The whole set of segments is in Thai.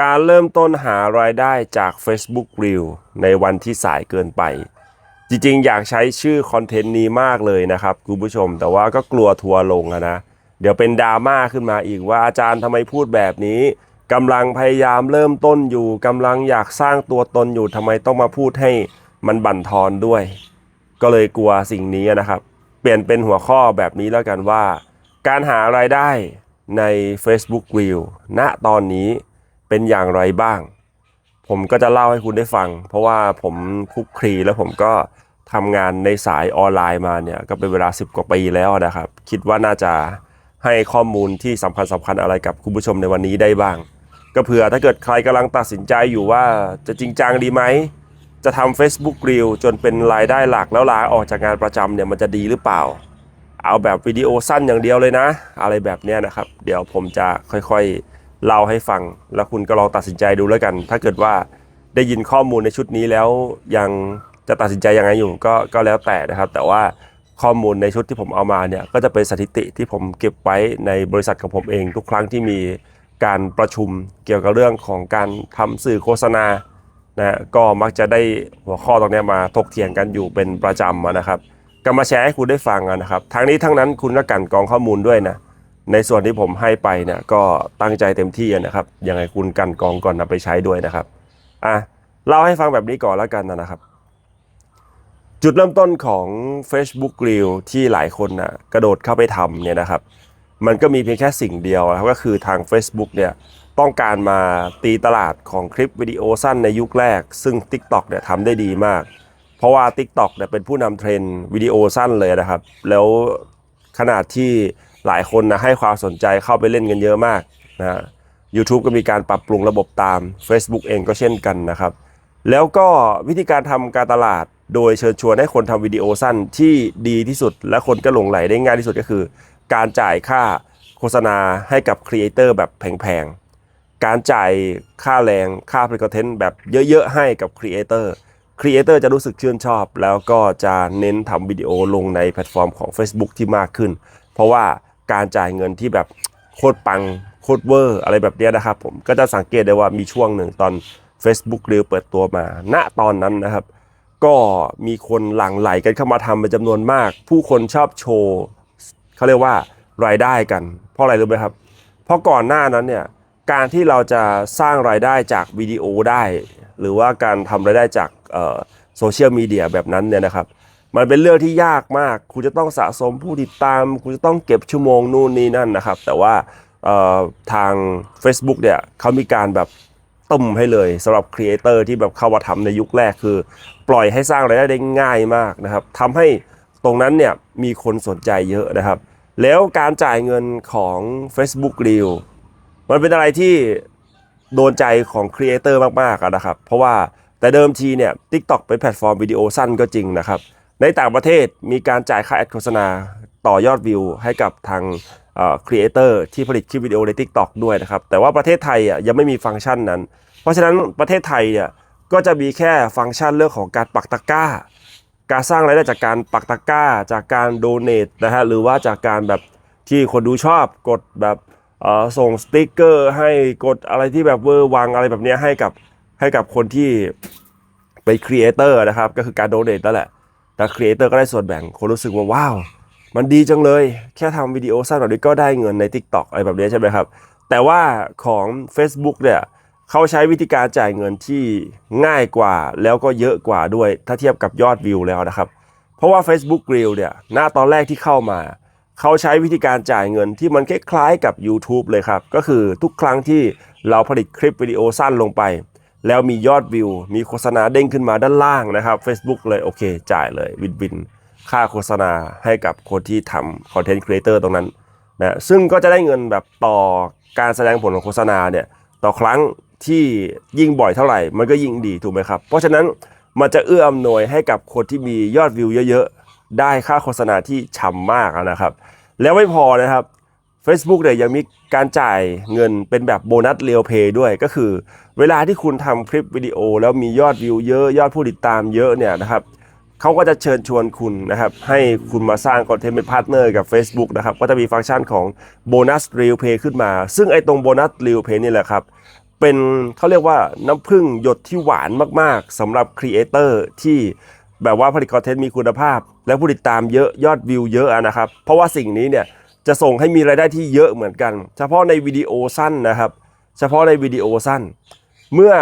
การเริ่มต้นหารายได้จาก Facebook Reel ในวันที่สายเกินไป จริงๆ อยากใช้ชื่อคอนเทนต์นี้มากเลยนะครับคุณผู้ชม แต่ว่าก็กลัวทัวร์ลงนะ เดี๋ยวเป็นดราม่าขึ้นมาอีกว่าอาจารย์ทำไมพูดแบบนี้กำลังพยายามเริ่มต้นอยู่กำลังอยากสร้างตัวตนอยู่ทำไมต้องมาพูดให้มันบั่นทอนด้วย ก็เลยกลัวสิ่งนี้นะครับ เปลี่ยนเป็นหัวข้อแบบนี้แล้วกันว่า การหารายได้ใน Facebook Reel ณตอนนี้ เป็นอย่างไรบ้าง ผมก็จะเล่าให้คุณได้ฟัง เพราะว่าผมคุกคลีแล้วผมก็ทำงานในสายออนไลน์มาเนี่ยก็เป็นเวลา 10 กว่าปีแล้วนะครับ คิดว่าน่าจะให้ข้อมูลที่สำคัญสำคัญอะไรกับคุณผู้ชมในวันนี้ได้บ้าง ก็เผื่อถ้าเกิดใครกำลังตัดสินใจอยู่ว่าจะจริงจังดีไหม จะทำ Facebook Reel จนเป็นรายได้หลักแล้วลาออกจากงานประจำเนี่ยมันจะดีหรือเปล่า เอาแบบวิดีโอสั้นอย่างเดียวเลยนะ อะไรแบบนี้นะครับ เดี๋ยวผมจะค่อยๆ เล่าให้ฟัง แล้วคุณก็ลองตัดสินใจดูแล้วกัน ถ้าเกิดว่าได้ยินข้อมูลในชุดนี้แล้วยังจะตัดสินใจยังไงอยู่ก็ก็แล้วแต่นะครับ แต่ว่าข้อมูลในชุดที่ผมเอามาเนี่ยก็จะเป็นสถิติที่ผมเก็บไว้ในบริษัทของผมเอง ทุกครั้งที่มีการประชุมเกี่ยวกับเรื่องของการทำสื่อโฆษณานะฮะก็มักจะได้หัวข้อตรงนี้มาถกเถียงกันอยู่เป็นประจำะนะครับก็มาแชร์ให้คุณได้ฟังนะครับทั้งนี้ทั้งนั้นคุณก็กันกองข้อมูลด้วยนะ ในส่วนที่ผมให้ไปเนี่ยก็ตั้งใจเต็มที่นะครับยังไงคุณกันกองก่อนนำไปใช้ด้วยนะครับอะเล่าให้ฟังแบบนี้ก่อนแล้วกันนะครับ จุดเริ่มต้นของ Facebook Reel ที่หลายคนนะกระโดดเข้าไปทำเนี่ยนะครับ มันก็มีเพียงแค่สิ่งเดียวนะครับก็คือทาง Facebook เนี่ยต้องการมาตีตลาดของคลิปวิดีโอสั้นในยุคแรก ซึ่ง TikTok เนี่ยทำได้ดีมาก เพราะว่า TikTok เนี่ยเป็นผู้นำเทรนด์วิดีโอสั้นเลยนะครับ แล้วขนาดที่ หลายคนนะให้ความสนใจเข้าไปเล่นกันเยอะมากนะ YouTube ก็มีการปรับปรุงระบบตาม Facebook เองก็เช่นกันนะครับ แล้วก็วิธีการทำการตลาดโดยเชิญชวนให้คนทำวิดีโอสั้นที่ดีที่สุด และคนก็หลงไหลได้ง่ายที่สุดก็คือ การจ่ายค่าโฆษณาให้กับครีเอเตอร์แบบแพงๆ การจ่ายค่าแรงค่าผลิตคอนเทนต์แบบเยอะๆ ให้กับครีเอเตอร์ครีเอเตอร์จะรู้สึกชื่นชอบ แล้วก็จะเน้นทำวิดีโอลงในแพลตฟอร์มของ Facebook ที่มากขึ้น เพราะว่า การจ่ายเงินที่แบบโคตรปังโคตรเวอร์อะไรแบบนี้นะครับผมก็จะสังเกตได้ว่ามีช่วงหนึ่งตอน Facebook เรียวเปิดตัวมา ณตอนนั้นนะครับ ก็มีคนหลั่งไหลกันเข้ามาทำเป็นจำนวนมาก ผู้คนชอบโชว์เขาเรียกว่ารายได้กัน เพราะอะไรรู้ไหมครับ เพราะก่อนหน้านั้นเนี่ยการที่เราจะสร้างรายได้จากวิดีโอได้ หรือว่าการทำรายได้จากโซเชียลมีเดียแบบนั้นเนี่ยนะครับ มันเป็นเรื่องที่ยากมาก คุณจะต้องสะสมผู้ติดตาม คุณจะต้องเก็บชั่วโมงนู่นนี่นั่นนะครับ แต่ว่าทาง Facebook เนี่ยเขามีการแบบตุ่มให้เลยสำหรับครีเอเตอร์ที่แบบเข้ามาทำในยุคแรกคือ ปล่อยให้สร้างรายได้ได้ง่ายมากนะครับทำให้ตรงนั้นเนี่ยมีคนสนใจเยอะนะครับ แล้วการจ่ายเงินของ Facebook Reel มันเป็นอะไรที่โดนใจของครีเอเตอร์มากๆนะครับ เพราะว่าแต่เดิมทีเนี่ย TikTok เป็นแพลตฟอร์มวิดีโอสั้นก็จริงนะครับ ในต่างประเทศมีการจ่ายค่าแอดโฆษณาต่อยอดวิวให้กับทางครีเอเตอร์ที่ผลิตคลิปวิดีโอใน TikTok ด้วยนะครับ แต่ว่าประเทศไทยอะยังไม่มีฟังก์ชันนั้น เพราะฉะนั้นประเทศไทยเนี่ยก็จะมีแค่ฟังก์ชันเรื่องของการปักตะกร้า การสร้างรายได้จากการปักตะกร้า จากการโดเน a นะฮะหรือว่าจากการแบบที่คนดูชอบกดแบบส่งสติกเกอร์ ให้กดอะไรที่แบบเวอร์วังอะไรแบบนี้ให้กับให้กับคนที่เป็นครีเอเตอร์นะครับก็คือการโดเน a นั่นแหละ แต่ครีเอเตอร์ก็ได้ส่วนแบ่งคนรู้สึกว่าว้าว มันดีจังเลย แค่ทำวิดีโอสั้นแบบนี้ก็ได้เงินใน TikTok อะไรแบบนี้ใช่ไหมครับ แต่ว่าของ Facebook เนี่ยเขาใช้วิธีการจ่ายเงินที่ง่ายกว่าแล้วก็เยอะกว่าด้วย ถ้าเทียบกับยอดวิวแล้วนะครับ เพราะว่า Facebook Reel เนี่ยหน้าตอนแรกที่เข้ามาเขาใช้วิธีการจ่ายเงินที่มันคล้ายๆกับ YouTube เลยครับ ก็คือทุกครั้งที่เราผลิตคลิปวิดีโอสั้นลงไป แล้วมียอดวิว มีโฆษณาเด้งขึ้นมาด้านล่างนะครับ Facebook เลยโอเค จ่ายเลยวินวิน ค่าโฆษณาให้กับคนที่ทำคอนเทนต์ครีเอเตอร์ตรงนั้นนะซึ่งก็จะได้เงินแบบต่อการแสดงผลของโฆษณาเนี่ยต่อครั้งที่ยิ่งบ่อยเท่าไหร่ มันก็ยิ่งดีถูกไหมครับ เพราะฉะนั้นมันจะเอื้ออำนวยให้กับคนที่มียอดวิวเยอะๆ ได้ค่าโฆษณาที่ฉ่ำมากนะครับ แล้วไม่พอนะครับ Facebook เนี่ยยังมีการจ่ายเงินเป็นแบบโบนัสเรียลเพย์ด้วยก็คือ เวลาที่คุณทำคลิปวิดีโอ แล้วมียอดวิวเยอะยอดผู้ติดตามเยอะเนี่ยนะครับเขาก็จะเชิญชวนคุณนะครับให้คุณมาสร้างคอนเทนต์เป็นพาร์ทเนอร์กับ Facebook นะครับก็จะมีฟังก์ชันของโบนัสเรียลเพย์ขึ้นมา ซึ่งไอ้ตรงโบนัสเรียลเพย์นี่แหละครับเป็นเขาเรียกว่าน้ำผึ้งหยดที่หวานมากๆสำหรับครีเอเตอร์ที่แบบว่าผลิตคอนเทนต์มีคุณภาพ และผู้ติดตามเยอะยอดวิวเยอะนะครับเพราะว่าสิ่งนี้เนี่ย จะส่งให้มีรายได้ที่เยอะเหมือนกัน เฉพาะในวิดีโอสั้นนะครับ เฉพาะในวิดีโอสั้น เมื่อ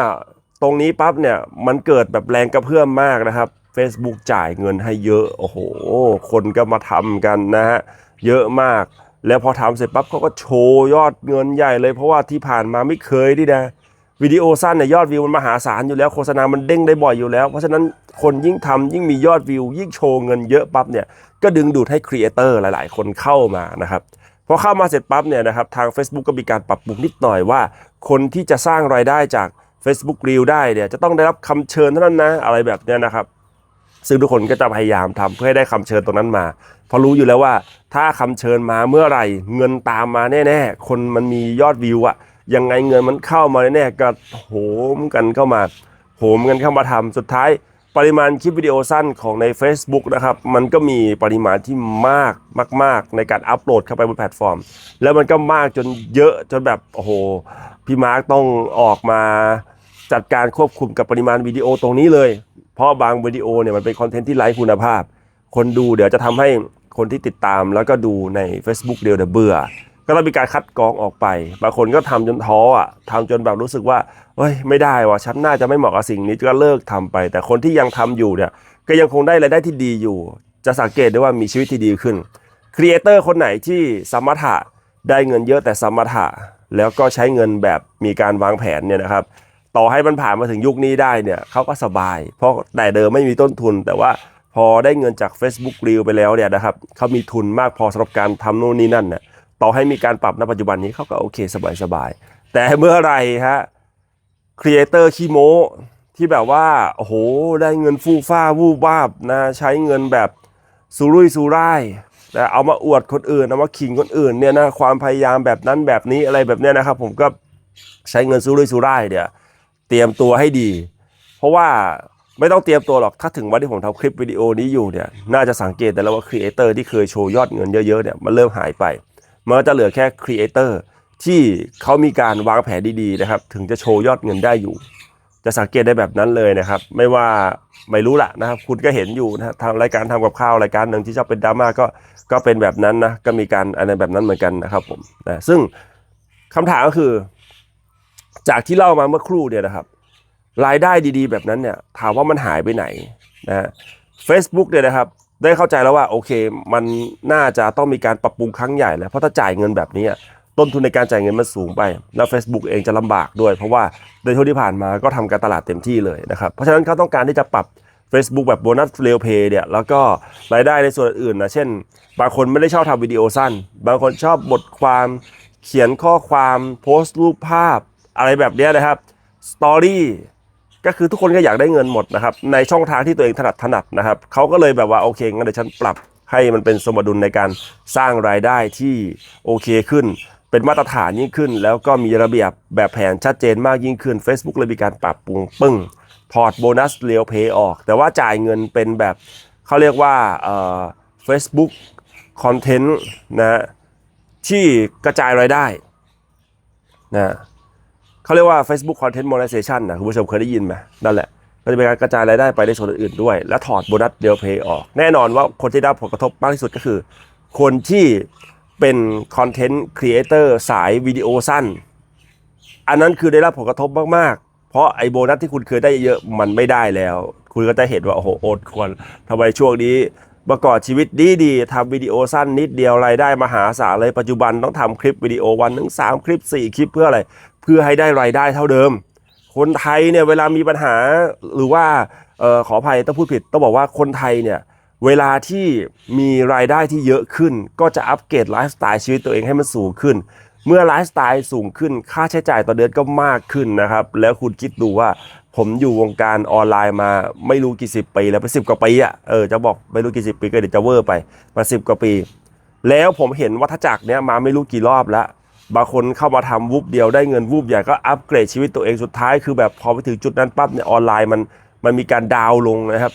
ตรงนี้ปั๊บเนี่ยมันเกิดแบบแรงกระเพื่อมมากนะครับ Facebook จ่ายเงินให้เยอะ โอ้โห คนก็มาทำกันนะฮะ เยอะมาก แล้วพอทำเสร็จปั๊บเขาก็โชว์ยอดเงินใหญ่เลย เพราะว่าที่ผ่านมาไม่เคยที่นะ วิดีโอสั้นเนี่ยยอดวิวมันมหาศาลอยู่แล้วโฆษณามันเด้งได้บ่อยอยู่แล้ว เพราะฉะนั้นคนยิ่งทำยิ่งมียอดวิว ยิ่งโชว์เงินเยอะปั๊บเนี่ยก็ดึงดูดให้ครีเอเตอร์หลาย ๆ คนเข้ามานะครับพอเข้ามาเสร็จปั๊บเนี่ยนะครับทาง Facebook ก็มีการปรับปรุงนิดหน่อยว่า คนที่จะสร้างรายได้จาก Facebook Reel ได้เนี่ยจะต้องได้รับคำเชิญเท่านั้นนะอะไรแบบเนี้ยนะครับซึ่งทุกคนก็จะพยายามทำเพื่อให้ได้คำเชิญตรงนั้นมา เพราะรู้อยู่แล้วว่าถ้าคำเชิญมาเมื่อไหร่ เงินตามมาแน่ ๆ คนมันมียอดวิวอะ ยังไงเงินมันเข้ามาแน่ๆก็โหมกันเข้ามา โหมกันเข้ามาทำสุดท้ายปริมาณคลิปวิดีโอสั้นของใน Facebook นะครับ มันก็มีปริมาณที่มากมาก ๆ ในการอัปโหลดเข้าไปบนแพลตฟอร์ม แล้วมันก็มากจนเยอะจนแบบโอ้โหพี่มาร์กต้องออกมาจัดการควบคุมกับปริมาณวิดีโอตรงนี้เลย เพราะบางวิดีโอเนี่ยมันเป็นคอนเทนต์ที่ไร้คุณภาพ คนดูเดี๋ยวจะทำให้คนที่ติดตามแล้วก็ดูใน Facebook เดียวเดี๋ยวเบื่อ ก็ต้องมีการคัดกรองออกไป บางคนก็ทำจนท้ออะทำจนแบบรู้สึกว่าเฮ้ยไม่ได้ว่ะฉันน่าจะไม่เหมาะกับสิ่งนี้ก็เลิกทำไป แต่คนที่ยังทำอยู่เนี่ยก็ยังคงได้รายได้ที่ดีอยู่ จะสังเกตได้ว่ามีชีวิตที่ดีขึ้นครีเอเตอร์คนไหนที่สมถะได้เงินเยอะแต่สมถะแล้วก็ใช้เงินแบบมีการวางแผนเนี่ยนะครับ ต่อให้มันผ่านมาถึงยุคนี้ได้เนี่ยเขาก็สบาย เพราะแต่เดิมไม่มีต้นทุน แต่ว่าพอได้เงินจาก Facebook Reel ไปแล้วเนี่ยนะครับเขามีทุนมากพอสำหรับการทำโน่นนี่นั่นเนี่ย ต่อให้มีการปรับณปัจจุบันนี้เขาก็โอเคสบายสบายๆแต่เมื่อไรฮะครีเอเตอร์ขี้โม้ที่แบบว่าโอ้โหได้เงินฟู่ฟ้าวูบวาบนะใช้เงินแบบสุรุ่ยสุร่ายแต่เอามาอวดคนอื่นเอามาขิงคนอื่นเนี่ยนะความพยายามแบบนั้นแบบนี้อะไรแบบเนี้ยนะครับ ผมก็ใช้เงินสุรุ่ยสุร่ายเนี่ยเตรียมตัวให้ดี เพราะว่าไม่ต้องเตรียมตัวหรอก ถ้าถึงวันที่ผมทำคลิปวิดีโอนี้อยู่เนี่ย น่าจะสังเกตได้แล้วว่าครีเอเตอร์ที่เคยโชว์ยอดเงินเยอะๆเนี่ย มันเริ่มหายไป มันก็จะเหลือแค่ครีเอเตอร์ที่เขามีการวางแผนดีๆนะครับ ถึงจะโชว์ยอดเงินได้อยู่ จะสังเกตได้แบบนั้นเลยนะครับ ไม่ว่าไม่รู้ละนะครับ คุณก็เห็นอยู่นะทางรายการทำกับข้าวรายการหนึ่งที่ชอบเป็นดราม่าก็ก็เป็นแบบนั้นนะก็มีการอะไรแบบนั้นเหมือนกันนะครับผมนะซึ่งคำถามก็คือ จากที่เล่ามาเมื่อครู่เนี่ยนะครับ รายได้ดีๆ แบบนั้นเนี่ยถามว่ามันหายไปไหนนะฮะ Facebook เนี่ยนะครับ ได้เข้าใจแล้วว่าโอเค มันน่าจะต้องมีการปรับปรุงครั้งใหญ่แล้วเพราะถ้าจ่ายเงินแบบนี้ต้นทุนในการจ่ายเงินมันสูงไป แล้ว Facebook เองจะลำบากด้วย เพราะว่าในช่วงที่ผ่านมาก็ทำการตลาดเต็มที่เลยนะครับ เพราะฉะนั้นเขาต้องการที่จะปรับ Facebook แบบโบนัสเรลเพย์เนี่ยแล้วก็รายได้ในส่วนอื่นนะเช่น บางคนไม่ได้ชอบทำวิดีโอสั้น บางคนชอบบทความเขียนข้อความโพสต์รูปภาพ อะไรแบบนี้นะครับสตอรี่ ก็คือทุกคนก็อยากได้เงินหมดนะครับ ในช่องทางที่ตัวเองถนัดถนัดนะครับเขาก็เลยแบบว่าโอเคงั้นเดี๋ยวฉันปรับให้มันเป็นสมดุลในการสร้างรายได้ที่โอเคขึ้น เป็นมาตรฐานยิ่งขึ้น แล้วก็มีระเบียบแบบแผนชัดเจนมากยิ่งขึ้น Facebook เลยมีการปรับปรุงปึ้งถอดโบนัสเรียวเพย์ออก แต่ว่าจ่ายเงินเป็นแบบเขาเรียกว่าเอ่อ Facebook คอนเทนต์นะที่กระจายรายได้นะ เขาเรียกว่า Facebook Content Monetization นะคุณผู้ชมเคยได้ยินไหมนั่นแหละก็จะเป็นการกระจายรายได้ไปในส่วนอื่นๆด้วย และถอดโบนัสเดลเพย์ออก แน่นอนว่าคนที่ได้ผลกระทบมากที่สุดก็คือ คนที่เป็นคอนเทนต์ครีเอเตอร์สายวิดีโอสั้น อันนั้นคือได้รับผลกระทบมากๆ เพราะไอ้โบนัสที่คุณเคยได้เยอะมันไม่ได้แล้ว คุณก็จะเห็นว่า โอ้โห โอดควรทำไมช่วงนี้ประกอบชีวิตดีดีทำวิดีโอสั้นนิดเดียวรายได้มหาศาลเลยปัจจุบันต้องทำคลิปวิดีโอวันหนึ่งสามคลิปสี่คลิปเพื่ออะไร พื่อให้ได้รายได้เท่าเดิม คนไทยเนี่ยเวลามีปัญหาหรือว่าออขออภัยต้องพูดผิดต้องบอกว่าคนไทยเนี่ยเวลาที่มีรายได้ที่เยอะขึ้น ก็จะอัปเกรดไลฟ์สไตล์ชีวิตตัวเองให้มันสูงขึ้น เมื่อไลฟ์สไตล์สูงขึ้น ค่าใช้จ่ายต่อเดือนก็มากขึ้นนะครับ แล้วคุณคิดดูว่าผมอยู่วงการออนไลน์มาไม่รู้กี่สิบปีแล้วไปสิบกว่าปีอะเออจะบอกไม่รู้กี่สิบปีก็เดี๋ยวจะเวอร์ไปมาสิบกว่าปี แล้วผมเห็นวัฏจักรเนี้ยมาไม่รู้กี่รอบแล้ว บางคนเข้ามาทำวูบเดียวได้เงินวูบใหญ่ก็อัปเกรดชีวิตตัวเองสุดท้ายคือแบบพอไปถึงจุดนั้นปั๊บเนี่ยออนไลน์มันมันมีการดาวลงนะครับ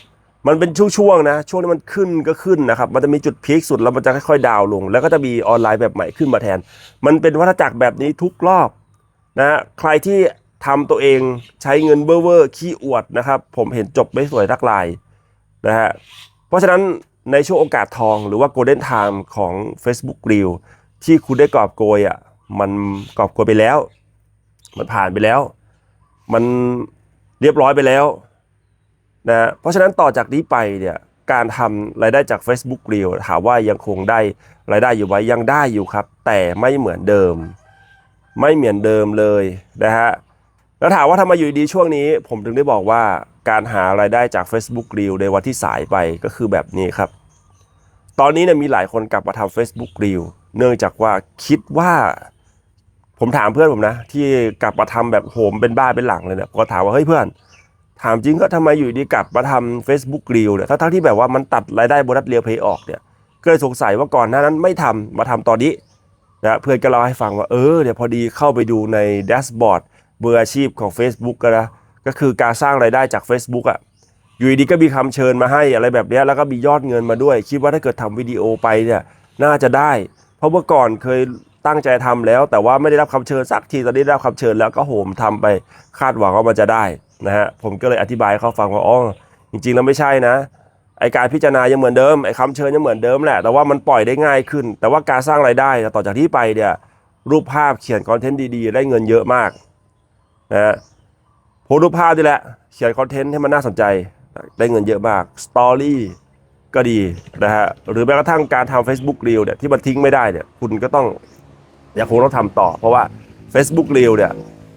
มันเป็นช่วงๆนะช่วงที่มันขึ้นก็ขึ้นนะครับมันจะมีจุดพีคสุดแล้วมันจะค่อยๆดาวลง แล้วก็จะมีออนไลน์แบบใหม่ขึ้นมาแทน มันเป็นวัฏจักรแบบนี้ทุกรอบนะฮะใครที่ทำตัวเองใช้เงินเบ้อเวอร์ขี้อวดนะครับ ผมเห็นจบไม่สวยทักลายนะฮะเพราะฉะนั้นในช่วงโอกาสทองหรือว่า golden time ของ Facebook Reel ที่คุณได้กอบโกยอะ มันกอบโกยไปแล้ว มันผ่านไปแล้ว มันเรียบร้อยไปแล้วนะเพราะฉะนั้นต่อจากนี้ไปเนี่ยการทำรายได้จาก Facebook Reel ถามว่ายังคงได้รายได้อยู่ไหมยังได้อยู่ครับ แต่ไม่เหมือนเดิม ไม่เหมือนเดิมเลยนะฮะแล้วถามว่าทำไมอยู่ดีช่วงนี้ ผมถึงได้บอกว่าการหารายได้จาก Facebook Reel ในวันที่สายไปก็คือแบบนี้ครับ ตอนนี้เนี่ยมีหลายคนกลับมาทำ Facebook Reel เนื่องจากว่าคิดว่า ผมถามเพื่อนผมนะ ที่กลับมาทำแบบโหมเป็นบ้าเป็นหลังเลยเนี่ยก็ถามว่าเฮ้ยเพื่อน ถามจริงก็ทำไมอยู่ดีกลับมาทำ Facebook Reel เนี่ยทั้งๆที่แบบว่ามันตัดรายได้โบนัสเรียวเพย์ออกเนี่ยก็เลยสงสัยว่าก่อนหน้านั้นไม่ทำมาทำตอนนี้นะเพื่อนก็เล่าให้ฟังว่าเออเดี๋ยวพอดีเข้าไปดูในแดชบอร์ดมืออาชีพของ Facebook ก็นะก็คือการสร้างรายได้จาก Facebook อะ่ะอยู่ดีก็มีคำเชิญมาให้อะไรแบบนี้แล้วก็มียอดเงินมาด้วย คิดว่าถ้าเกิดทำวิดีโอไปเนี่ยน่าจะได้ เพราะเมื่อก่อนเคย ตั้งใจทำแล้ว แต่ว่าไม่ได้รับคำเชิญสักทีตอนนี้ได้รับคำเชิญแล้วก็โหมทำไปคาดหวังว่ามันจะได้นะฮะผมก็เลยอธิบายเขาฟังว่าอ๋อจริงๆแล้วไม่ใช่นะไอการพิจารณายังเหมือนเดิมไอคำเชิญยังเหมือนเดิมแหละแต่ว่ามันปล่อยได้ง่ายขึ้น แต่ว่าการสร้างรายได้ต่อจากที่ไปเนี่ยรูปภาพเขียนคอนเทนต์ดีๆ ได้เงินเยอะมากนะฮะโพสรูปภาพนี่แหละเขียนคอนเทนต์ให้มันน่าสนใจได้เงินเยอะมากสตอรี่ก็ดีนะฮะหรือแม้กระทั่งการทำ Facebook Reel เนี่ยที่มันทิ้งไม่ได้เนี่ยคุณก็ต้อง ยังคงต้องทำต่อ เพราะว่า Facebook Reel เนี่ย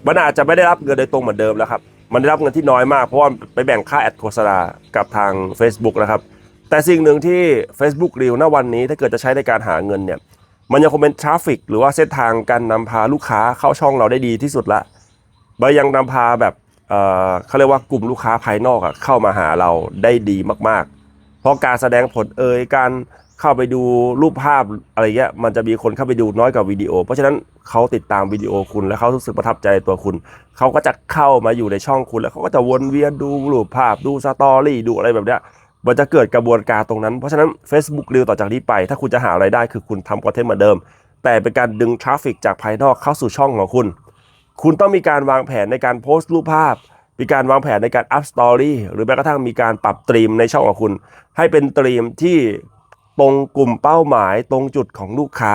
มันอาจจะไม่ได้รับเงินโดยตรงเหมือนเดิมแล้วครับ มันได้รับเงินที่น้อยมาก เพราะว่าไปแบ่งค่าแอดโฆษณากับทาง Facebook นะครับ แต่สิ่งหนึ่งที่ Facebook Reel ณวันนี้ถ้าเกิดจะใช้ในการหาเงินเนี่ยมันยังคงเป็นทราฟฟิกหรือว่าเส้นทางการนำพาลูกค้าเข้าช่องเราได้ดีที่สุดละบยังนำพาแบบเเขาเรียกว่ากลุ่มลูกค้าภายนอกอะเข้ามาหาเราได้ดีมากๆ เพราะการแสดงผลเอ่ยการ เข้าไปดูรูปภาพอะไรเงี้ยมันจะมีคนเข้าไปดูน้อยกว่าวิดีโอ เพราะฉะนั้นเขาติดตามวิดีโอคุณแล้วเขารู้สึกประทับใจตัวคุณ เขาก็จะเข้ามาอยู่ในช่องคุณแล้วเขาก็จะวนเวียนดูรูปภาพดูสตอรี่ดูอะไรแบบเนี้ยมันจะเกิดกระบวนการตรงนั้น เพราะฉะนั้น Facebook รีวต่อจากนี้ไป ถ้าคุณจะหาไรายได้คือคุณทำคอนเทนต์เหมือนเดิม แต่เป็นการดึงทราฟฟิกจากภายนอกเข้าสู่ช่องของคุณ คุณต้องมีการวางแผนในการโพสต์รูปภาพ มีการวางแผนในการอัพสตอรี่หรือแม้กระทั่งมีการปรับตรีมในช่องของคุณ ให้เป็นตรีมที่ ตรงกลุ่มเป้าหมายตรงจุดของลูกค้า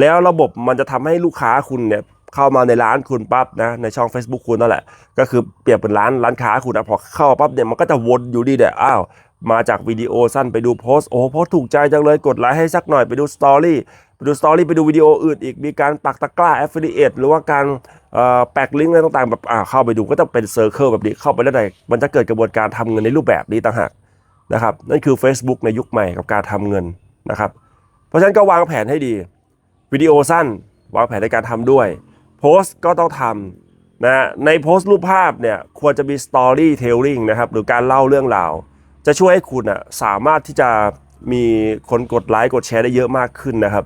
แล้วระบบมันจะทำให้ลูกค้าคุณเนี่ยเข้ามาในร้านคุณปั๊บนะในช่อง Facebook คุณนั่นแหละ ก็คือเปรียบเป็นร้านร้านค้าคุณนะพอเข้าปั๊บเนี่ยมันก็จะวนอยู่ดีเดี๋ยอ้าวมาจากวิดีโอสั้นไปดูโพสต์โอ้โพสต์ถูกใจจังเลยกดไลค์ให้สักหน่อยไปดูสตอรี่ไปดูสตอรี่ไปดูวิดีโออื่นอีกมีการปักตะกร้า affiliate หรือว่าการเอ่อแปกลิงก์อะไรต่างๆแบบอ่าเข้าไปดูก็จะเป็นเซอร์เคิลแบบนี้เข้าไปได้เลยมันจะเกิดกระบวนการทำเงินในรูปแบบนี้ต่างหาก นะครับนั่นคือ Facebook ในยุคใหม่กับการทำเงินนะครับ เพราะฉะนั้นก็วางแผนให้ดีวิดีโอสั้น วางแผนในการทำด้วย โพสต์ก็ต้องทำนะในโพสต์รูปภาพเนี่ยควรจะมีสตอรี่เทลลิงนะครับหรือการเล่าเรื่องราว จะช่วยให้คุณอะสามารถที่จะมีคนกดไลค์กดแชร์ได้เยอะมากขึ้นนะครับ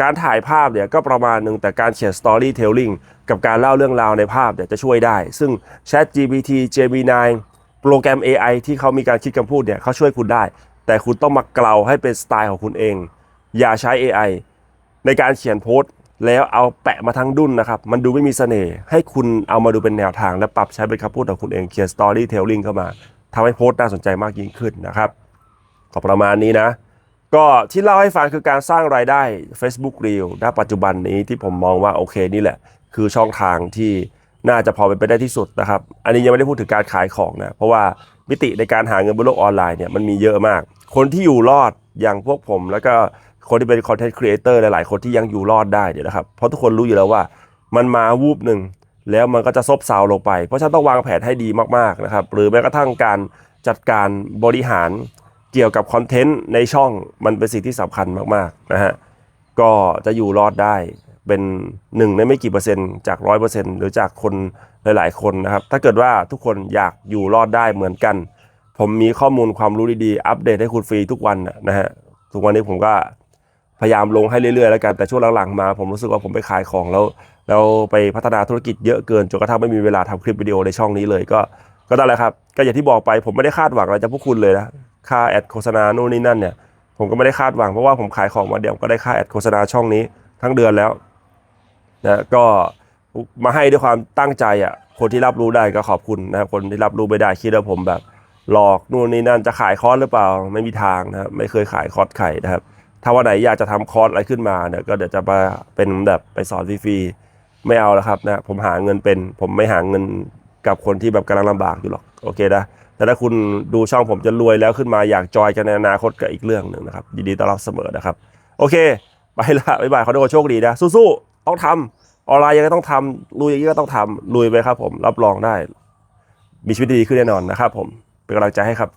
การถ่ายภาพเนี่ยก็ประมาณหนึ่งแต่การเขียนสตอรี่เทลลิงกับการเล่าเรื่องราวในภาพเนี่ยจะช่วยได้ ซึ่ง Chat GPT Gemini โปรแกรม AI ที่เขามีการคิดคำพูดเนี่ยเขาช่วยคุณได้ แต่คุณต้องมาเกลาให้เป็นสไตล์ของคุณเอง อย่าใช้ AI ในการเขียนโพสต์ แล้วเอาแปะมาทั้งดุนนะครับ มันดูไม่มีเสน่ห์ให้คุณเอามาดูเป็นแนวทาง และปรับใช้เป็นคำพูดของคุณเองเขียนสตอรี่เทลลิงเข้ามาทำให้โพสต์น่าสนใจมากยิ่งขึ้นนะครับขอประมาณนี้นะ ก็ที่เล่าให้ฟังคือการสร้างรายได้ Facebook Reel ณปัจจุบันนี้ที่ผมมองว่าโอเคนี่แหละ คือช่องทางที่ น่าจะพอเป็นไปได้ที่สุดนะครับ อันนี้ยังไม่ได้พูดถึงการขายของนะ เพราะว่ามิติในการหาเงินบนโลกออนไลน์เนี่ยมันมีเยอะมาก คนที่อยู่รอดอย่างพวกผม แล้วก็คนที่เป็นคอนเทนต์ครีเอเตอร์หลาย ๆ คนที่ยังอยู่รอดได้เนี่ยนะครับ เพราะทุกคนรู้อยู่แล้วว่า มันมาวูบหนึ่งแล้วมันก็จะซบเซาลงไป เพราะฉะนั้นต้องวางแผนให้ดีมาก ๆ นะครับ หรือแม้กระทั่งการจัดการบริหารเกี่ยวกับคอนเทนต์ในช่องมันเป็นสิ่งที่สำคัญมาก ๆ นะฮะ ก็จะอยู่รอดได้ เป็นหนึ่งในไม่กี่เปอร์เซ็นต์จากร้อยเปอร์เซ็นต์หรือจากคนหลาย ๆ คนนะครับ ถ้าเกิดว่าทุกคนอยากอยู่รอดได้เหมือนกัน ผมมีข้อมูลความรู้ดีๆ อัปเดตให้คุณฟรีทุกวันนะฮะทุกวันนี้ผมก็พยายามลงให้เรื่อยๆแล้วกันแต่ช่วงหลังๆมา ผมรู้สึกว่าผมไปขายของแล้วแล้วไปพัฒนาธุรกิจเยอะเกินจนกระทั่งไม่มีเวลาทำคลิปวิดีโอในช่องนี้เลยก็ก็ได้แหละครับ ก็อย่างที่บอกไปผมไม่ได้คาดหวังอะไรจากพวกคุณเลยนะค่าแอดโฆษณาโน่นนี่นั่นเนี่ยผมก็ไม่ได้คาดหวังเพราะว่าผมขายของมาเดียวก็ได้ค่าแอดโฆษณาช่องนี้ทั้งเดือนแล้ว นะก็มาให้ด้วยความตั้งใจอะคนที่รับรู้ได้ก็ขอบคุณนะครับคนที่รับรู้ไม่ได้คิดว่าผมแบบ หลอกนู่นนี่นั่นจะขายคอร์สหรือเปล่า ไม่มีทางนะครับไม่เคยขายคอร์สไข่นะครับ ถ้าวันไหนอยากจะทำคอร์สอะไรขึ้นมาเนี่ยก็เดี๋ยวจะมาเป็นแบบไปสอนฟรีๆไม่เอาแล้วครับนะผมหาเงินเป็น ผมไม่หาเงินกับคนที่แบบกำลังลำบากอยู่หรอกโอเคนะแต่ถ้าคุณดูช่องผมจะรวยแล้วขึ้นมาอยากจอยกันในอนาคตกับอีกเรื่องหนึ่งนะครับยินดีต้อนรับเสมอนะครับ โอเค ไปละบ๊ายบายขอทุกคนโชคดีนะสู้ๆ ต้องทำออนไลน์ยังไงต้องทำลุยย่างไงก็ต้องทำลุยไปครับผมรับรองได้ มีชีวิตดีขึ้นแน่นอนนะครับผมเป็นกำลังใจให้ครับ